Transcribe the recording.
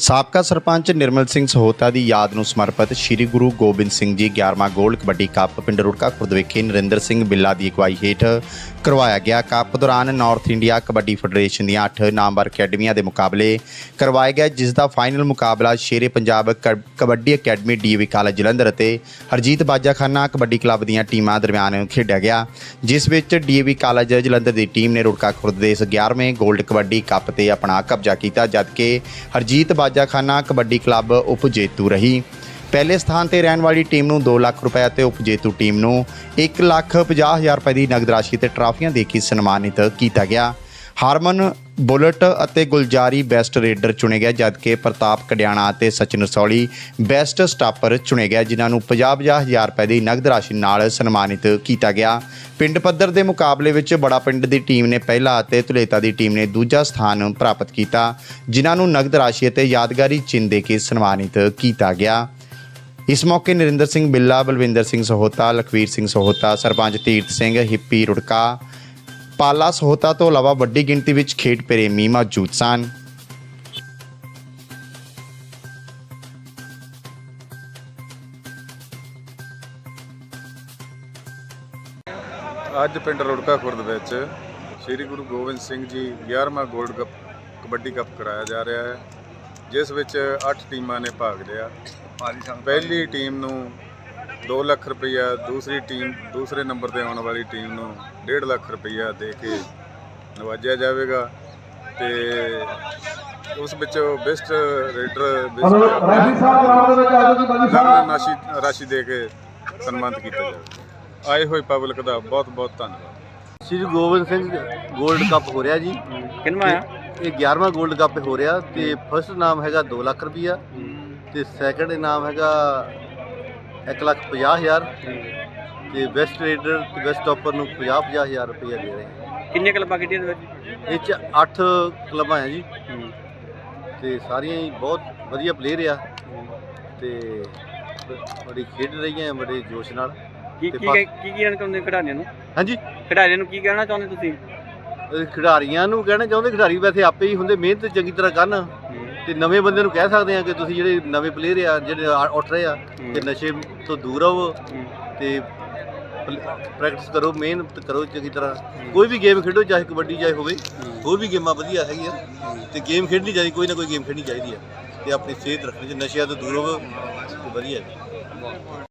ਸਾਬਕਾ ਸਰਪੰਚ ਨਿਰਮਲ ਸਿੰਘ ਸਹੋਤਾ ਦੀ ਯਾਦ ਨੂੰ ਸਮਰਪਿਤ ਸ੍ਰੀ ਗੁਰੂ ਗੋਬਿੰਦ ਸਿੰਘ ਜੀ 11ਵਾਂ ਗੋਲਡ ਕਬੱਡੀ ਕੱਪ ਪਿੰਡ ਰੁੜਕਾ ਖੁਰਦ ਵਿਖੇ ਨਰਿੰਦਰ ਸਿੰਘ ਬਿੱਲਾ ਦੀ ਅਗਵਾਈ ਹੇਠ ਕਰਵਾਇਆ ਗਿਆ। ਕੱਪ ਦੌਰਾਨ ਨਾਰਥ ਇੰਡੀਆ ਕਬੱਡੀ ਫੈਡਰੇਸ਼ਨ ਦੀਆਂ 8 ਨਾਮਵਰ ਅਕੈਡਮੀਆਂ ਦੇ ਮੁਕਾਬਲੇ ਕਰਵਾਏ ਗਏ, ਜਿਸ ਦਾ ਫਾਈਨਲ ਮੁਕਾਬਲਾ ਸ਼ੇਰੇ ਪੰਜਾਬ ਕ- kabaddi academy DV college Jalandhar ਅਤੇ ਹਰਜੀਤ ਬਾਜਾਖਾਨਾ ਕਬੱਡੀ ਕਲੱਬ ਦੀਆਂ ਟੀਮਾਂ ਦਰਮਿਆਨ ਖੇਡਿਆ ਗਿਆ, ਜਿਸ ਵਿੱਚ ਡੀਏਵੀ ਕਾਲਜ ਜਲੰਧਰ ਦੀ ਟੀਮ ਨੇ ਰੁੜਕਾ ਖੁਰਦ ਦੇ ਇਸ 11ਵੇਂ 골ਡ ਕਬੱਡੀ ਕੱਪ ਤੇ ਆਪਣਾ ਕਬਜ਼ਾ ਕੀਤਾ, ਜਦਕਿ ਹਰਜੀਤ ਬਾਜਾਖਾਨਾ ਕਬੱਡੀ ਕਲੱਬ ਉਪਜੇਤੂ ਰਹੀ। ਪਹਿਲੇ ਸਥਾਨ ਤੇ ਰਹਿਣ ਵਾਲੀ ਟੀਮ ਨੂੰ 2 ਲੱਖ ਰੁਪਏ ਅਤੇ ਉਪਜੇਤੂ ਟੀਮ ਨੂੰ 1 ਲੱਖ 50 ਹਜ਼ਾਰ ਰੁਪਏ ਦੀ ਨਗਦ ਰਾਸ਼ੀ ਤੇ ਟਰਾਫੀਆਂ ਦੇ ਕੇ ਸਨਮਾਨਿਤ ਕੀਤਾ ਗਿਆ। ਹਾਰਮਨ ਬੁਲਟ ਅਤੇ ਗੁਲਜਾਰੀ ਬੈਸਟ ਰੇਡਰ ਚੁਣੇ ਗਏ, ਜਦਕਿ ਪ੍ਰਤਾਪ ਕਡਿਆਣਾ ਅਤੇ ਸਚਿਨ ਰਸੌਲੀ ਬੈਸਟ ਸਟਾਪਰ ਚੁਣੇ ਗਿਆ ਜਿਨ੍ਹਾਂ ਨੂੰ 50-50 ਹਜ਼ਾਰ ਰੁਪਏ ਦੀ ਨਗਦ ਰਾਸ਼ੀ ਨਾਲ ਸਨਮਾਨਿਤ ਕੀਤਾ ਗਿਆ। ਪਿੰਡ ਪੱਧਰ ਦੇ ਮੁਕਾਬਲੇ ਵਿੱਚ ਬੜਾ ਪਿੰਡ ਦੀ ਟੀਮ ਨੇ ਪਹਿਲਾ ਅਤੇ ਤੁਲੇਤਾ ਦੀ ਟੀਮ ਨੇ ਦੂਜਾ ਸਥਾਨ ਪ੍ਰਾਪਤ ਕੀਤਾ, ਜਿਨ੍ਹਾਂ ਨੂੰ ਨਗਦ ਰਾਸ਼ੀ ਅਤੇ ਯਾਦਗਾਰੀ ਚਿੰਨ੍ਹ ਦੇ ਕੇ ਸਨਮਾਨਿਤ ਕੀਤਾ ਗਿਆ। ਇਸ ਮੌਕੇ ਨਰਿੰਦਰ ਸਿੰਘ ਬਿੱਲਾ, ਬਲਵਿੰਦਰ ਸਿੰਘ ਸਹੋਤਾ, ਲਖਵੀਰ ਸਿੰਘ ਸਹੋਤਾ, ਸਰਪੰਚ ਤੀਰਥ ਸਿੰਘ, ਹਿੱਪੀ ਰੁੜਕਾ, ਪਾਲਾ ਸਹੋਤਾ ਤੋਂ ਇਲਾਵਾ ਵੱਡੀ ਗਿਣਤੀ ਵਿੱਚ ਖੇਡ ਪ੍ਰੇਮੀ ਮੌਜੂਦ ਸਨ। ਅੱਜ ਪਿੰਡ ਰੁੜਕਾ ਖੁਰਦ ਵਿੱਚ ਸ੍ਰੀ ਗੁਰੂ ਗੋਬਿੰਦ ਸਿੰਘ ਜੀ 11ਵਾਂ 골ਡ ਕੱਪ, ਕਬੱਡੀ ਕੱਪ ਕਰਾਇਆ ਜਾ ਰਿਹਾ ਹੈ। ਜਿਸ ਵਿੱਚ 8 ਟੀਮਾਂ ਨੇ ਭਾਗ ਲਿਆ। ਪਹਿਲੀ ਟੀਮ ਨੂੰ 2 ਲੱਖ ਰੁਪਈਆ ਦੂਸਰੀ ਟੀਮ ਦੂਸਰੇ ਨੰਬਰ ਤੇ ਆਉਣ ਵਾਲੀ ਟੀਮ ਨੂੰ 1.5 ਲੱਖ ਰੁਪਈਆ ਦੇ ਕੇ ਨਵਾਜਿਆ ਜਾਵੇਗਾ ਤੇ ਉਸ ਵਿੱਚੋਂ ਬੈਸਟ ਰੇਡਰ ਬੈਸਟ ਸਾਹਿਬ ਗਰਾਊਂਡ ਦੇ ਵਿੱਚ ਆ ਜਾਓ ਜੀ ਬਾਜੀ ਸਾਹਿਬ। ਰਾਸ਼ੀ ਰਾਸ਼ੀ ਦੇ ਕੇ ਸਨਮਾਨਿਤ ਕੀਤਾ ਜਾਵੇਗਾ ਆਏ ਹੋਏ ਪਬਲਿਕ ਦਾ ਬਹੁਤ ਬਹੁਤ ਧੰਨਵਾਦ। ਸ਼੍ਰੀ ਗੋਬਿੰਦ ਸਿੰਘ 골ਡ ਕੱਪ ਹੋ ਰਿਹਾ ਜੀ। ਕਿੰਨਾ ਆ ਇਹ 11ਵਾਂ 골ਡ ਕੱਪ ਹੋ ਰਿਹਾ ਤੇ ਫਸਟ ਨਾਮ ਹੈਗਾ 2 ਲੱਖ ਰੁਪਈਆ ਤੇ ਸੈਕੰਡ ਇਨਾਮ ਹੈਗਾ 1 ਲੱਖ 50 ਹਜ਼ਾਰ। ਤੇ ਬੈਸਟ ਰੇਡਰ ਤੇ ਬੈਸਟ ਟੌਪਰ ਨੂੰ 50 50 ਹਜ਼ਾਰ ਰੁਪਈਆ ਦੇ ਰਹੇ ਹਾਂ। ਕਿੰਨੀਆਂ ਕਲੱਬਾਂ ਖੇਡੀਆਂ ਦੇ ਵਿੱਚ? ਇਹ ਚ 8 ਕਲੱਬਾਂ ਆ ਜੀ। ਤੇ ਸਾਰੀਆਂ ਹੀ ਬਹੁਤ ਵਧੀਆ ਪਲੇਅਰ ਆ। ਤੇ ਬੜੀ ਖੇਡ ਰਹੀਆਂ ਬੜੇ ਜੋਸ਼ ਨਾਲ। ਕੀ ਕੀ ਕਹਿ- ਕੀ ਕਹਿਣਾ ਚਾਹੁੰਦੇ ਖਿਡਾਰੀਆਂ ਨੂੰ? ਹਾਂਜੀ। ਖਿਡਾਰੀਆਂ ਨੂੰ ਕੀ ਕਹਿਣਾ ਚਾਹੁੰਦੇ ਤੁਸੀਂ? ਖਿਡਾਰੀਆਂ ਨੂੰ ਕਹਿਣਾ ਚਾਹੁੰਦੇ ਖਿਡਾਰੀ ਵੈਸੇ ਆਪੇ ਹੀ ਹੁੰਦੇ ਮਿਹਨਤ ਚੰਗੀ ਤਰ੍ਹਾਂ ਕਰਨ। ਤੇ ਨਵੇਂ ਬੰਦੇ ਨੂੰ ਕਹਿ ਸਕਦੇ ਆ ਕਿ ਤੁਸੀਂ ਜਿਹੜੇ ਨਵੇਂ ਪਲੇਅਰ ਆ ਜਿਹੜੇ ਆ- ਉੱਠ ਰਹੇ ਆ ਕਿ ਨਸ਼ੇ ਤੋਂ ਦੂਰ ਰਹੋ ਤੇ ਪ੍ਰੈਕਟਿਸ ਕਰੋ ਮਿਹਨਤ ਕਰੋ ਚੰਗੀ ਤਰ੍ਹਾਂ। ਕੋਈ ਵੀ ਗੇਮ ਖੇਡੋ ਚਾਹੇ ਕਬੱਡੀ ਚਾਹੇ ਹੋਵੇ ਹੋਰ ਵੀ ਗੇਮਾਂ ਵਧੀਆ ਹੈਗੀਆਂ। ਤੇ ਗੇਮ ਖੇਡਣੀ ਚਾਹੀਦੀ ਕੋਈ ਨਾ ਕੋਈ ਗੇਮ ਖੇਡਣੀ ਚਾਹੀਦੀ ਆ। ਤੇ ਆਪਣੀ ਸਿਹਤ ਰੱਖਣੀ ਚਾਹੀਦੀ ਨਸ਼ਿਆਂ ਤੋਂ ਦੂਰ ਹੋਵੋ ਤੇ ਵਧੀਆ। ਹੈ